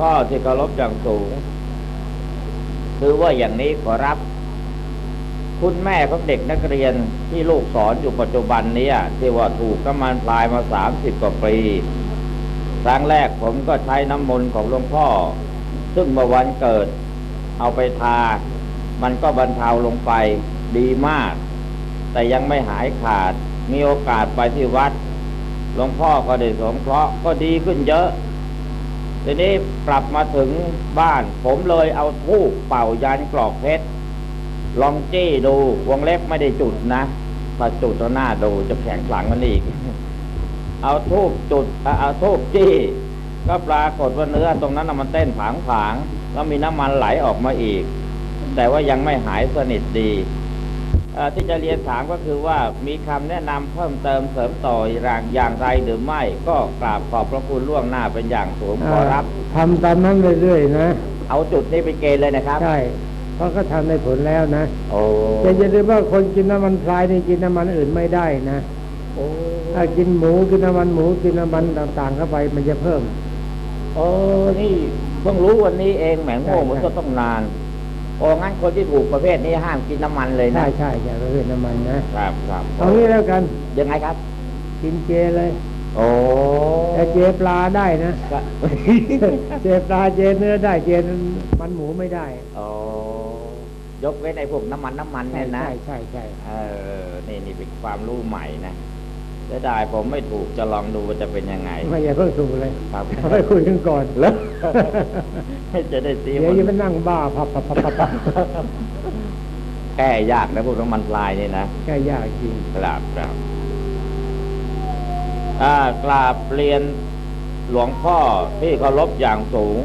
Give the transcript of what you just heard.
พ่อที่เคารพอย่างสูง คือว่าอย่างนี้ขอรับ คุณแม่ของเด็กนักเรียนที่ลูกสอนอยู่ปัจจุบันนี้ที่ว่าถูกน้ำมันพลายมาสามสิบกว่าปีครั้งแรกผมก็ใช้น้ำมนต์ของหลวงพ่อ ซึ่งเมื่อวันเกิด เอาไปทา มันก็บรรเทาลงไปดีมาก แต่ยังไม่หายขาดมีโอกาสไปที่วัดหลวงพ่อก็ได้สงเคราะห์ก็ดีขึ้นเยอะ ทีนี้กลับมาถึงบ้าน ผมเลยเอาทูบเป่ายันกรอกเพชรลองจี้ดูวงเล็บไม่ได้จุดนะถ้าจุดแล้วหน้าดูจะแข็งขลังมันอีก เอาทูบจุดเอาเอาทูบจี้ ก็ปรากฏว่าเนื้อตรงนั้นน่ะมันเต้นผางผางแล้วมีน้ำมันไหลออกมาอีก แต่ว่ายังไม่หายสนิทดี ที่จะเรียนถามก็คือว่ามีคำแนะนำเพิ่มเติมเสริมต่ออย่างอย่างไรหรือไม่ ก็กราบขอบพระคุณล่วงหน้าเป็นอย่างสูงขอรับทำตามนั้นเรื่อยๆนะ เอาจุดนี้ไปเกณฑ์เลยนะครับ ใช่เพราะก็ทำได้ผลแล้วนะโอ้แต่อย่าลืมว่าคนกินน้ำมันพรายนี่กินน้ำมันอื่นไม่ได้นะโอ้ถ้ากินหมูกินน้ำมันหมูกินน้ำมันต่างๆเข้าไปมันจะเพิ่ม โอ้นี่เพิ่งรู้วันนี้เองแหมงโง่ใช่มันใช่ก็ต้องนาน โอ้งั้นคนที่ถูกประเภทนี้ห้ามกินน้ำมันเลยนะใช่ใช่อย่าไปเพิ่มน้ำมันนะครับครับเอางี้แล้วกันยังไงครับ กินเจเลย โอ้แต่เจปลาได้นะก็เจปลาเจเนื้อได้เจมันหมูไม่ได้โอ้ยกเว้นไอ้พวกน้ำมันน้ำมันใช่เนี่ยนะ ใช่ใช่ใช่เออนี่นี่เป็นความรู้ใหม่นะ เสียดายผมไม่ถูกจะลองดูว่าจะเป็นยังไง ไม่อย่าเพิ่งสูเลยครับเอาไปคุยกันก่อนแล้วจะได้ตีเดี๋ยวอย่าไปนั่งบ้าพับพับพับพับพับแก้ยากนะพวกน้ำมันพลายนี่นะแค่ยากจริงกราบครับอ่ากราบเรียนหลวงพ่อที่เคารพอย่างสูง